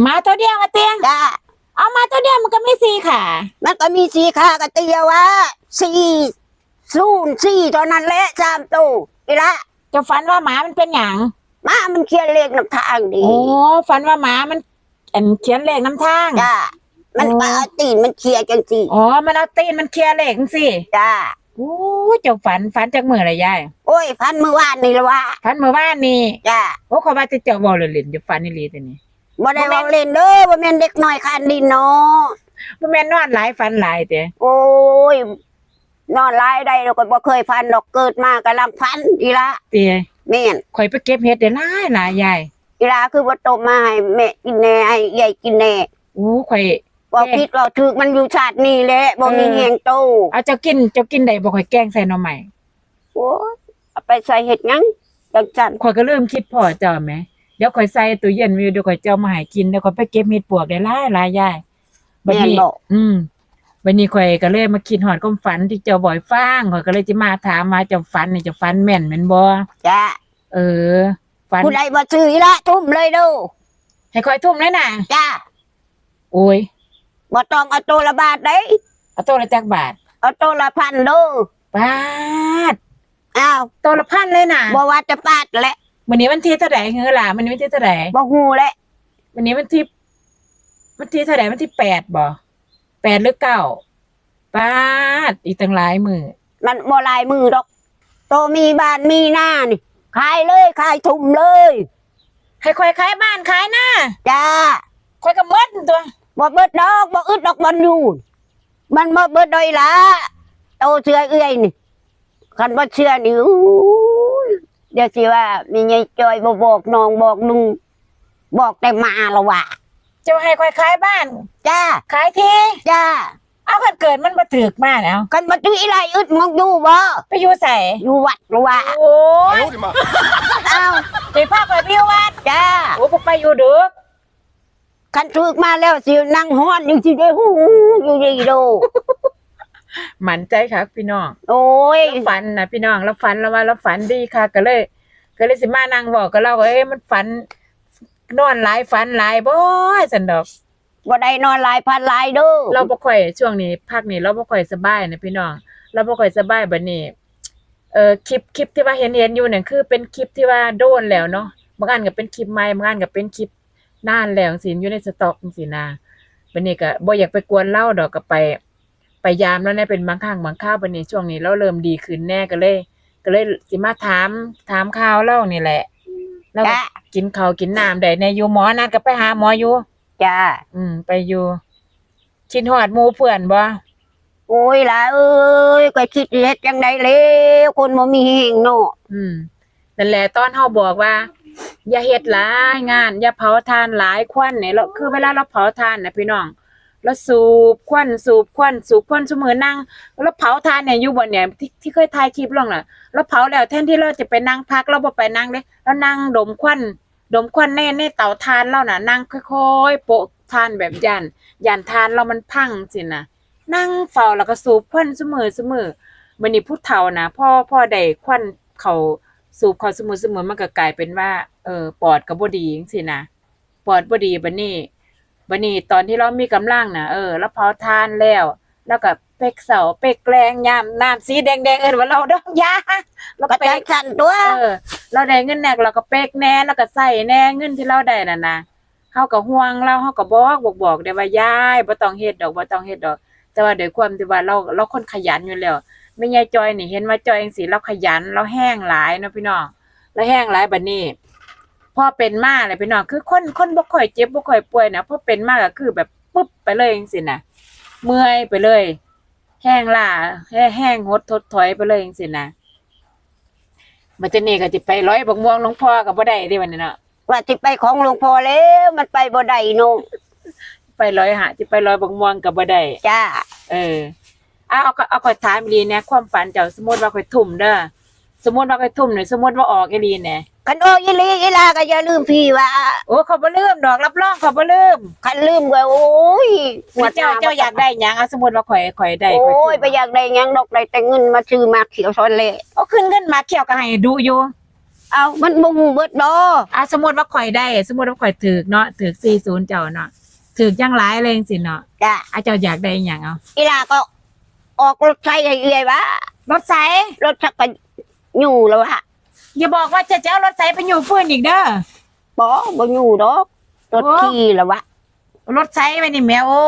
หมาตัวเดียวมาเตียงจ้าเอามาตัวเดียวมันก็ไม่สี่ขามันก็มีสีขากระเตียวว่าสี่ศูนย์สี่ตอนนั้นแหละสามตู้อีละเจะฝันว่าหมามันเป็นหยังมามันเขียนเลขนำทางดีโอ้ฝันว่าหมามันอันเขียนเลขน้ำทาง จ้ามันโอ้มาเอาตีนมันเขียนจังสี่อ๋อ มันเอาตีนมันเคลียร์เลขจังสิจ้าโอ้เจ้าฝันฝันจากมืออะไรยายโอ้ยพันเมื่อวานนี่ละว่าฝันเมื่อวานนี่จ้าโอ้เขาว่าจะเจ้าบอลเล่นๆจะฝันนี่ลีตัวนี้ บ่ได้เว่าเล่นเด้อบ่แม่นเด็กน้อยคันดินเนาะบ่แม่นนอนหลายฝันหลายแต่โอ้ย นอนหลายได้เราก็บ่เคยฟันดอกเกิดมากำลังฟันอีละเตียแม่นข่อยไปเก็บเห็ดได้หลายหลายยายอีละคือว่าต้มมาให้แม่กินแน่ให้ใหญ่กินแน่โอ้ข่อยบ่ผิดว่าถูกมันอยู่ชาตินี้แหละบ่มีเออแหงโตเอาเจ้ากินเจ้ากินได้บ่ข่อยแกงใส่หน่อใหม่โอ้ยเอาไปใส่เห็ดหยังจังจันข่อยก็เริ่มคิดพอเจ้าแหมเดี๋ยวข่อยใส่ตู้เย็นไว้เดี๋ยวข่อยเจ้ามาให้กินเดี๋ยวข่อยไปเก็บเห็ดปวกได้หลายหลายยายบัดแม่นนี้บอกอืมบัดนี้ข่อยก็เลยมาคิดฮอดความฝันที่เจ้าบ่อยฟังข่อยก็เลยสิมาถามมาเจ้าฝันนี่เจ้าฝันแม่นแม่นบ่จ้าเออฝันผู้ใดบ่ซื้ออีละทุ่มเลยเดูให้ข่อยทุ่มเลยน่ะจ้าโอ้ยบ่ต้องเอาตัวละบาทเด้เอาตัวละจักบาทเอาตัวละพันเดูบาทอ้าวตัวละพันเลยน่ะบ่ว่าจะปาดแหละ วันนี้วันที่เท่าไหร่เฮือล่ะวันนี้วันที่เท่าไหร่บ่ฮู้แหละวันนี้วันที่วันที่เท่าไหร่วันที่แปดบ่แปดหรือเก้าบาทอีกตั้งหลายมือมันบ่ลายมือดอก โตมีบ้านมีหน้านี่ขายเลยขายทุ่มเลยให้ข่อยขายบ้านขายหน้าจ้าข่อยก็หมดตัวบ่เบิดดอกบ่อึดดอกบ่อยู่มันบ่เบิดดอยละโตเชื่อเอื้อยนี่คันบ่เชื่อนี่อู้ย เดี๋ยวสิว่ามีไงจอยบ่บอกน้องบอกนุงบอกแต่มาละวะจะให้ค่อยขายบ้าน จ้าขายที่จ้าเอาคนเกิดมันมาถึกมากแล้วกันมาตุ้ออะไรอึดมองดูบ่ไปอยู่ใส่อยู่วัดละวะโอ้ยเอ้าสิพาไปพี่วัดจ้าโอ้ผมไปอยู่ดึกคันถึกมาแล้วสินั่งฮ้อนอยู่สิได้หูอยู่ดีดู มั่นใจครับพี่น้องโอ้ยแล้วฝันนะพี่น้องแล้วฝันแล้วว่าแล้วฝันดีค่ะ ก็เลย ก็เลยสิมานั่งบอกกับเราว่าเอ้ยมันฝัน นอนหลายฝันหลายบ่สันดอกบ่ได้นอนหลายพันหลายเด้อเราบ่ค่อยช่วงนี้ภาคนี้เราบ่ค่อยสบายนะพี่น้อง เราบ่ค่อยสบายบัดนี้เอ่อคลิปคลิปที่ว่าเห็นเห็นอยู่เนี่ยคือ เป็นคลิปที่ว่าโดนแล้วเนาะบางอันก็เป็นคลิปใหม่บางอันก็เป็นคลิปนานแล้วจังซี่อยู่ในสต็อกจังซี่นะบัดนี้ก็บ่อยากไปกวนเล่าดอกก็ไป ไปยามแล้วเนี่ยเป็นบางครั้งบางคราวบัดนี้ช่วงนี้เราเริ่มดีขึ้นแน่ก็เลย ก็เลยสิมาถามถามข่าวเล่านี่แหละ แล้วก็จ้ากินข้าวกินน้ำได้แน่อยู่หมอนัดก็ไปหาหมออยู่ จ้าอืม ไปอยู่คิดฮอดหมู่เพื่อนบ่โอ้ยล่ะเอ้ยก็คิดเฮ็ดจังไดแล้วคนบ่มีแฮงเนาะอืมนั่นแหละตอนเฮาบอกว่า อย่าเฮ็ดหลายงาน อย่าเผาทานหลายควันเนี่ยเราคือเวลาเราเผาทานนะพี่น้อง แล้วสูบควันสูบควันสูบควันซุมือนั่งแล้วเผาทานเนี่ยอยู่บ่เนี่ยที่ที่เคยถ่ายคลิปลงน่ะแล้วเผาแล้วแทนที่เราจะไปนั่งพักเราบ่ไปนั่งเด้แล้วนั่งดมควันดมควันในในเตาทานเราน่ะ นั่งค่อยๆโปะทานแบบยันยันทานเรามันพังสินะนั่งเฝ้าแล้วก็สูบควันซุมือซุมือมื้อนี้ผู้เฒ่านะพ่อพ่อได้ควันเขาสูบเขาซุมือซุมือมันก็กลายเป็นว่าเออปอดก็บ่ดีจังซี่นะปอดบดีบัดนี้ บัดนี้ตอนที่เรามีกำลังน่ะเออแล้วเผาทานแล้ว แล้วก็เป๊กเสาเป๊กแกลงยามน้ำสีแดงๆเอิ้นว่าเราดอกยาแล้วก็ก็ใจเป๊กสั่นตัวเออเราได้เงินแหนกเราก็เป๊กแน่แล้วก็ใส่แน่เงินที่เราได้น่ะนะเฮาก็ห่วงเราเฮาก็บอกบอกบอกได้ว่ายายบ่ต้องเฮ็ดดอกบ่ต้องเฮ็ดดอก แต่ว่าด้วยความที่ว่าเราเราคนขยันอยู่แล้วแม่ยายจอยนี่เห็นว่าจอยจังซี่เราขยันเราแห้งหลายเนาะพี่น้องแล้วแห้งหลายบัดนี้ พอเป็นมาเลยพี่น้องคือคนคนบ่ค่อยเจ็บบ่ค่อยป่วยนะพอเป็นมาก็คือแบบปุ๊บไปเลยจังซี่นะเมื่อยไปเลย แห้งล่าแห้งแห้งหดทดถอยไปเลยจังซี่นะมันจะนี่ก็สิไปร้อยบักม่วงหลวงพ่อก็บ่ได้เด้วันนี้เนาะว่าสิไปของหลวงพ่อแล้วมันไปบ่ได้เนาะไปร้อยหาสิไปร้อยบักม่วงก็บ่ได้จ้าเออเอาเอาเอาข่อยถามอีหลีแหน่ความฝันเจ้าสมมุติว่าข่อยทุ่มเด้อสมมุติว่าข่อยทุ่มนี่สมมุติว่าออกอีหลีแหน่ คันโอ้อีหลีอีลาก็อย่าลืมพี่ว่าโอ้เขาบ่ลืมดอกรับรองเขาบ่ลืมคันลืมก็โอ้ยหัวเจ้าหน้เจ้าอยากได้หยังเอาสมมุติว่าข่อยข่อยได้ข่โอ้อยยไปอยากได้หยังดอกได้แต่เงินมาซื้อมาเขียวซอนเละเอาขึ้นเงินมาเขียวก็ให้ดูอยู่เอามันบ่ฮู้เบิดดอกอะสมมติว่าข่อยได้ สมมติว่าข่อยถือเนาะถือสี่ศูนย์เจ้าเนาะถือจังหลายเลยสิเนาะจ้ะอาเจ้าอยากได้อหย่างเอาอีลาก็ออกรถใช้ให้เอื้อยวะรถไสรถชักก็อยู่แล้ววะ อย่าบอกว่าจะจะเอารถไสไปอยู่ฟื้นอีกเด้อบ่บ่อยู่ดอกรถโอ้ขี่แล้ววะรถไซไปนี่แม่โอ้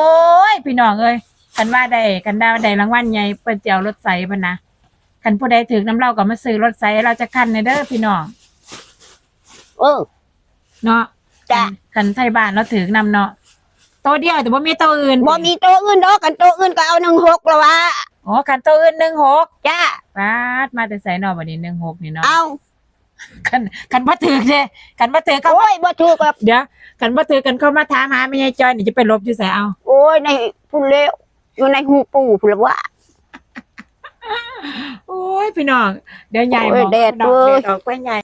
ยพี่น้องเอ้ยคันว่าได้กันได้ได้รางวัลใหญ่เปิ้นจะเอารถไซพะนะคันผู้ใดถึงน้ำเราก็มาซื้อรถไซเราจะคันในเด้อพี่น้องเออเนาะจ้ะคันไทยบ้านเราถือนำเนาะตัวเดียวแต่บ่มีตัวอื่นบ่มีตัวอื่นดอกกันตัวอื่นก็เอาหนึ่งหกแล้ววะอ๋อคันตัวอื่นหนึ่งหกจ้าปาดมาแต่ใส่นอบัดนี้หนึ่งหกนี่เนาะเอา คันคันบ่ถือเด้คันบ่ถือเขาโอ้ยบ่ถูกกับเดี๋ยวคันบ่ถือกันเขามาถามหาแม่ยายจอยนี่จะไปลบอยู่ไสเอา โอ้ยในพุ่นเลวอยู่ในหูปู่พุ่นละวะโอ้ยพี่น้องเดี๋ยวใหญ่โอ้มยองแดดพี่น้องเว้ย แดดออกไปใหญ่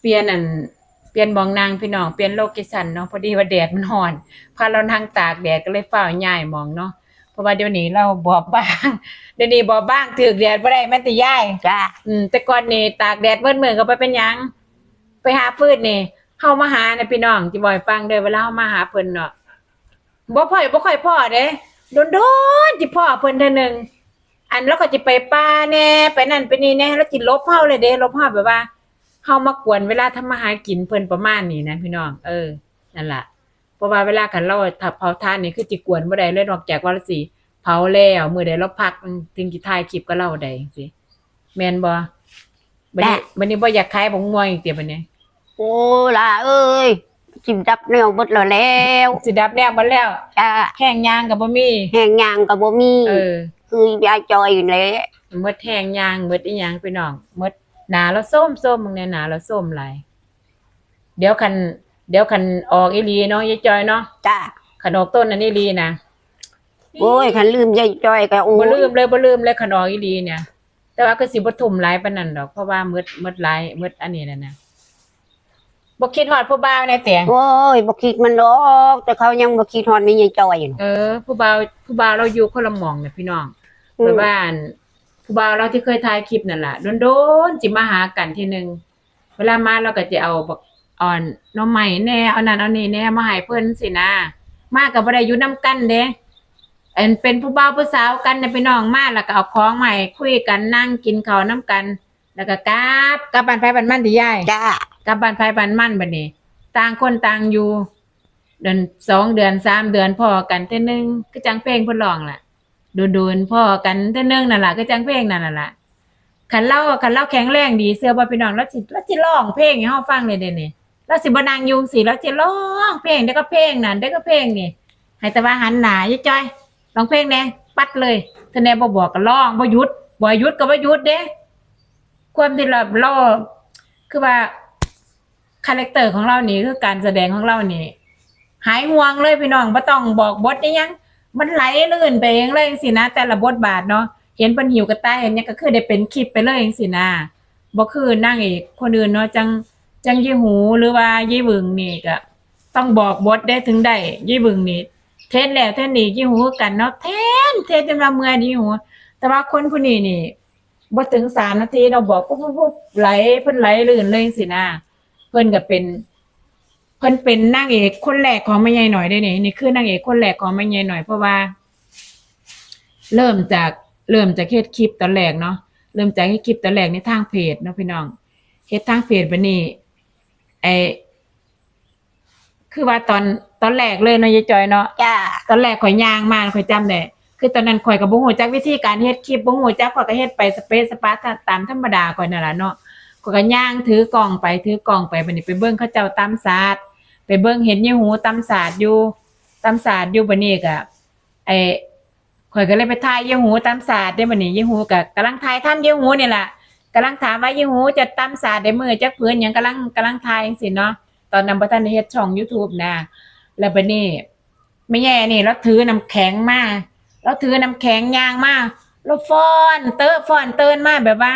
เปลี่ยนอันเปลี่ยนมองนางพี่น้องเปลี่ยนโลเคชั่นเนาะพอดีว่าแดดมันร้อนพาเรานั่งตากแดดก็เลยฝ้าวย้ายมองเนาะ เพราะว่าเดี๋ยวนี้เราบอบบาง เดี๋ยวนี้บอบบางถึกแดดบ่ได้แม้แต่ย้ายจ้าอืมแต่ก่อนนี่ตากแดดเมื่อเมื่อก็ไปเป็นหยัง ไปหาฟืนนี่เฮามาหานะพี่น้องจิบ่อยฟังเด้อเวลาเฮามาหาเพิ่นเนาะบ่พ่อยบ่ค่อยพ่อเด้โดนๆจิพ่อเพิ่นเทื่อหนึงอันแล้วก็จิไปป่าแน่ไปนั่นไปนี่แน่แล้วจิลบเฮาเลยเด้ลบเฮาแบบว่าเฮามากวนเวลาทำมาหากินเพิ่นประมาณนี้นะพี่น้องเออนั่นล่ะ เพราะว่าเวลาคันเราถ้าเผาทานนี่คือจิกวนบ่ได้เลยนอกจากว่าเราสิเผาแล้วมื้อใดเราพักถึงสิถ่ายคลิปกับเราได้จังซี่แม่นบ่บัดนี้บัดนี้บ่อยากขายบงม่วงอีกเดี๋ยวบัดนี้โอ้ล่ะเอ้ยจิมดับแนวเบิดแล้วแล้วสิดับแนวมาแล้วจ้าแห้งยางก็บ่มีแห้งยางก็บ่มีเออ คือยายจอยอยู่แหละหมดแห้งยางหมดอีหยังพี่น้องหมดหนาแล้วส้มส้มมึงเนี่ยหนาแล้วส้มหลายเดี๋ยวคัน เดี๋ยวคันออกอีหลีเนาะยายจอยเนาะจ้าคันออกต้นอันนี้ลีนะโอ้ยคันลืมยายจอยก็โอ้บ่ยลืมเลยบ่ลืมเลยคันออกอีหลีเนี่ย แต่ว่าก็สิบ่ทุ่มหลายปานนั้นดอกเพราะว่าหมดหมดหลายหมดอันนี้นั่นน่ะบ่คิดฮอดผู้บ่าวในแต่งโอ้ยบ่คิดมันดอกแต่เขายังบ่คิดฮอดมียายจอยอยู่เออ ผู้บ่าวผู้บ่าวเราอยู่คนละหม่องเนี่ยพี่น้องอืแบมบว่าอันผู้บ่าวเราที่เคยถ่ายคลิปนั่นแหละโดนๆจิมาหากันทีหนึ่งเวลามาเราก็จะเอาบัก อ่อนหน้องใหม่แน่เอานั่นเอานี่แน่มาให้เพิ่นสินะมากับบ่ได้อยู่นํกันเด้อันเป็นผู้บ่าวผู้สาวกันน่ะพี่น้องมาแล้วก็เอาของมาใหม่คุยกันนั่งกินข้าวนํกัน แล้วก็กลับกลับบ้านไผบ้านมันติยายจ้ากลับบ้านไผบ้านมันบัดนี้ ต่างคนต่างอยู่เดือนสองเดือนสามเดือนพอกันเท่อนึงก็จังเพลงเพิ่นร้องล่ะโดนๆพอกันเท่อนึงนั่นล่ะก็จังเพลงนั่นน่ะล่ะคันเล่าคันเล่าแข็งแรงดีเสื้อบ่พี่น้องแล้วสิแล้วสิร้องเพลงให้เฮาฟังเลยเด้นี่ แล้วสิบนั่งยุงสิแล้วสิร้องเพลงเดี๋ยวก็เพลงนั่นเดี๋ยวก็เพลงนี่ให้แต่ว่าหันหนายายจ้อยร้องเพลงแน่ปัดเลยถ้าแน่บ่บอกก็ร้องบ่หยุดบ่หยุดก็บ่หยุดเด้ความที่เราเราคือว่าคาแรคเตอร์ของเรานี่คือการแสดงของเรานี่หายห่วงเลยพี่น้องบ่ต้องบอกบทได้ยัง มันไหลลื่นไปเองเลยสินะ แต่ละบทบาทเนาะเห็นเพิ่นหิวกระต่ายเห็นหยังก็คือได้เป็นคลิปไปเลยจังสินะบ่คือนางเอกคนอื่นเนาะจัง จังยี่หูหรือว่ายี่บึงนี่ก็ต้องบอกบทได้ถึงได้ยี่บึงนี่เทศแล้วเทศนี่ยี่หูกันเนาะเทศเทศจนว่าเมื่อยี่หูแต่ว่าคนผู้นี้นี่บ่ถึงสามนาทีเราบอกปุ๊บปุ๊บปุ๊บไหลเพิ่นไหลลื่นเลยสินะเพิ่นก็เป็น เพิ่นเป็นนางเอกคนแรกของแม่ใหญ่หน่อยได้นี่นี่คือนางเอกคนแรกของแม่ใหญ่หน่อยเพราะว่า เริ่มจากเริ่มจากเฮ็ดคลิปตอนแรกเนาะเริ่มจากเฮ็ดคลิปตอนแรกในทางเพจเนาะพี่น้องเฮ็ดทางเพจบัดนี้ ไอคือว่าตอนตอนแรกเลยเนาะยายจอยเนาะจ้าตอนแรกข่อยย่างมาข่อยจำได้คือตอนนั้นข่อยก็บ่ฮู้จักวิธีการเฮ็ดคลิปบ่ฮู้จักข่อยก็เฮ็ดไปสเปซสปาตามธรรมดาข่อยนั่นล่ะเนาะข่อยก็ย่างถือกล่องไปถือกล่องไปบัดนี้ไปเบิ่งเขาเจ้าตำศาสตร์ไปเบิ่งเห็นยี่หูตำศาสตร์อยู่ตำศาสตร์อยู่บัดนี้ก็ไอ้ข่อยก็เลยไปถ่ายยี่หูตำศาสตร์ได้บัดนี้ยี่หูก็กำลังถ่ายทำยี่หูนี่ล่ะ กำลังถามว่ายี่หูจะตำศาสตร์ได้มือจักพื้นยังกำลังกำลังถ่ายจังซี่เนาะตอนนั้นบ่ทันเฮ็ดช่อง YouTube นะแล้วบัดนี้ไม่แย่นี่เราถือน้ำแข็งมาเราถือน้ำแข็งยางมาเราฟ้อนเตอฟ้อนเตินมาแบบว่า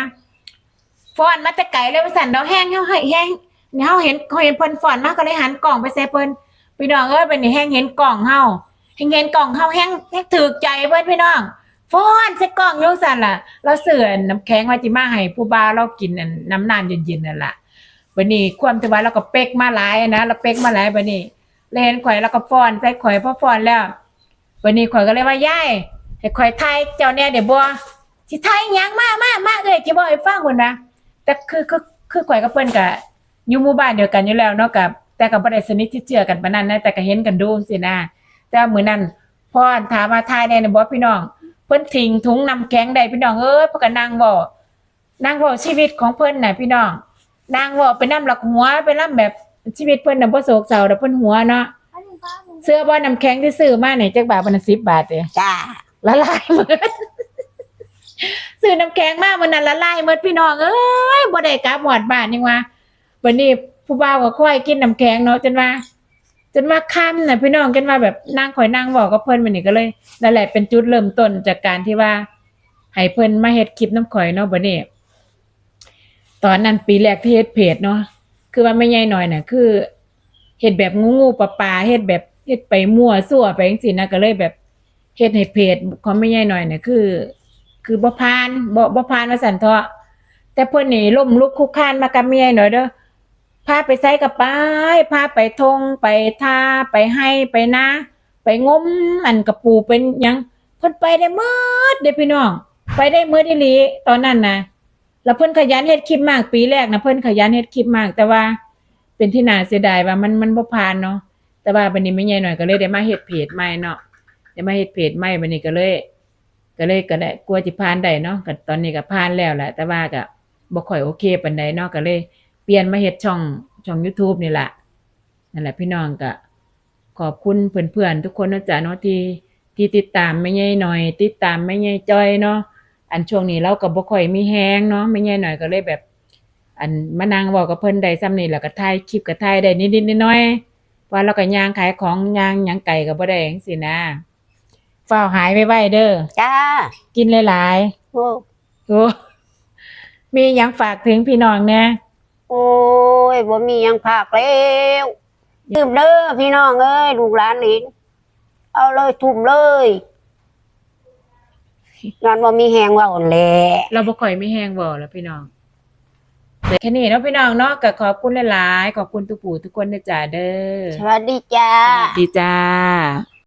ฟ้อนมาแต่ไกลเลยว่าสั่นเราแห้งเฮาให้แห้งเนี่ยเฮาเห็นเขาเห็นเพิ่นฟ้อนมาก็เลยหันกล่องไปใส่เพิ่นพี่น้องเอ้ยเป็นนี่แห้งเห็นกล่องเฮาแห้งเห็นกล่องเฮาแห้งแห้งถูกใจเพิ่นพี่น้อง ฟ้อนใส่กล่องยู่สั่นล่ะ เราเสือน้ำแข็งว่าจิมาให้ผู้บ่าวเรากินอันน้ำน้ำเย็นๆนั่นล่ะบัดนี้ความที่ว่าเราก็เป๊กมาหลายนะเราเป๊กมาหลายบัดนี้เล่นข่อยแล้วก็ฟ้อนใส่ข่อยพอฟ้อนแล้วบัดนี้ข่อยก็เลยว่ายายให้ข่อยไทยเจ้าแน่เดี๋ยวบ่สิทายหยังมากมากมากเอ้ยสิบ่ให้ฟังพุ่นนะแต่คือคือคือข่อยกับเพิ่นก็อยู่หมู่บ้านเดียวกันอยู่แล้วเนาะกับแต่ก็บ่ได้สนิทที่เจือกันปานนั้นนะแต่ก็เห็นกันดูสินะแต่ว่ามื้อนั้นพ่อถามว่าทายแน่เนี่ยบ่พี่น้อง พิ่นทิ้งถุงน้ำแข็งได้พี่น้องเอ้ยเพิ่นก็นั่งเว้านั่งเว้าชีวิตของเพิ่นน่ะพี่น้องนั่งเว้าไปนำหลักหัวไปนำแบบชีวิตเพิ่นน่ะบ่โศกเศร้าดอกเพิ่นหัวเนาะเสื้อบ่น้ำแข็งที่ซื้อมานี่จักบาทมันนะ10บาทเด้จ้าละลายหมดซื้อน้ำแข็งมามันนั้นละลายหมดพี่น้องเอ้ยบ่ได้กลับหอดบ้านยังว่าวันนี้ผู้บ่าวก็ค่อยกินน้ำแข็งเนาะจนว่า จนว่าค่ำน่ะพี่น้องจนว่าแบบนั่งข่อยนั่งบอกกับเพิ่นมันนี่ก็เลยนั่นแหละเป็นจุดเริ่มต้นจากการที่ว่าให้เพิ่นมาเฮ็ดคลิปน้ำข่อยเนาะบัดนี้ตอนนั้นปีแรกที่เฮ็ดเพจเนาะคือว่าไม่ใหญ่หน่อยน่ะ คือเฮ็ดแบบงูๆปลาๆเฮ็ดแบบเฮ็ดไปมั่วซั่วไปจังซี่นะก็เลยแบบเฮ็ดให้เพจของแม่ใหญ่หน่อยเนี่ยคือ คือบ่ผ่านบ่บ่ผ่านว่าซั่นเถาะแต่เพิ่นนี่ล้มลุกคุกคานมากับแม่ใหญ่หน่อยเด้อ พาไปไสกับไปพาไปทงไปทาไปให้ไปนาไปงมอันกระปูเป็นยังเพิ่นไปได้หมดเด้พี่น้อง ไปได้หมดอีหลีตอนนั้นนะแล้วเพิ่นขยันเฮ็ดคลิปมากปีแรกนะเพิ่นขยันเฮ็ดคลิปมาก แต่ว่าเป็นที่น่าเสียดายว่ามันมันบ่ผ่านเนาะแต่ว่าบัดนี้แม่ใหญ่หน่อยก็เลยได้มาเฮ็ดเพจใหม่เนาะจะมาเฮ็ดเพจใหม่บัดนี้ก็เลย ก็เลยก็ได้กลัวสิผ่านได้เนาะก็ตอนนี้ก็ผ่านแล้วแหละแต่ว่าก็บ่ค่อยโอเคปานใดเนาะก็เลย ลี่ยนมาเฮ็ดช่องช่อง YouTube นี่แหละนั่นแหละพี่น้องก็ขอบคุณเพื่อนๆทุกคนเนาะจ๊ะเนาะที่ที่ติดตามแม่ใหญ่หน่อย ติดตามแม่ใหญ่จ้อยเนาะอันช่วงนี้เราก็บ่ค่อยมีแฮงเนาะแม่ใหญ่หน่อยก็เลยแบบ อันมานั่งเว้ากับเพิ่นได้ซ้ำนี่แล้วก็ถ่ายคลิปก็ถ่ายได้นิดๆหน้อยๆเพราะเราก็ย่างขายของย่างหยังไก่ก็บ่ได้จังซี่นะเฝ้าหายไวๆเด้อจ้ากินหลายโอ้ ๆโอ้มีหยังฝากถึงพี่น้องแน่ โอ้ยบ่มีหยังภาคแล้วดื่มเด้อพี่น้องเอ้ยลูกหลานหลินเอาเลยทุ่มเลยงานบ่มีแหงเว่าหั่นแหละเราบ่ค่อยมีแฮงบ่แล้วพี่น้องแต่แค่นี้เนาะพี่น้องเนาะก็ขอบคุณหลายๆขอบคุณทุกผู้ทุกคนนะจ้าเด้อสวัสดีจ้าสวัสดีจ้า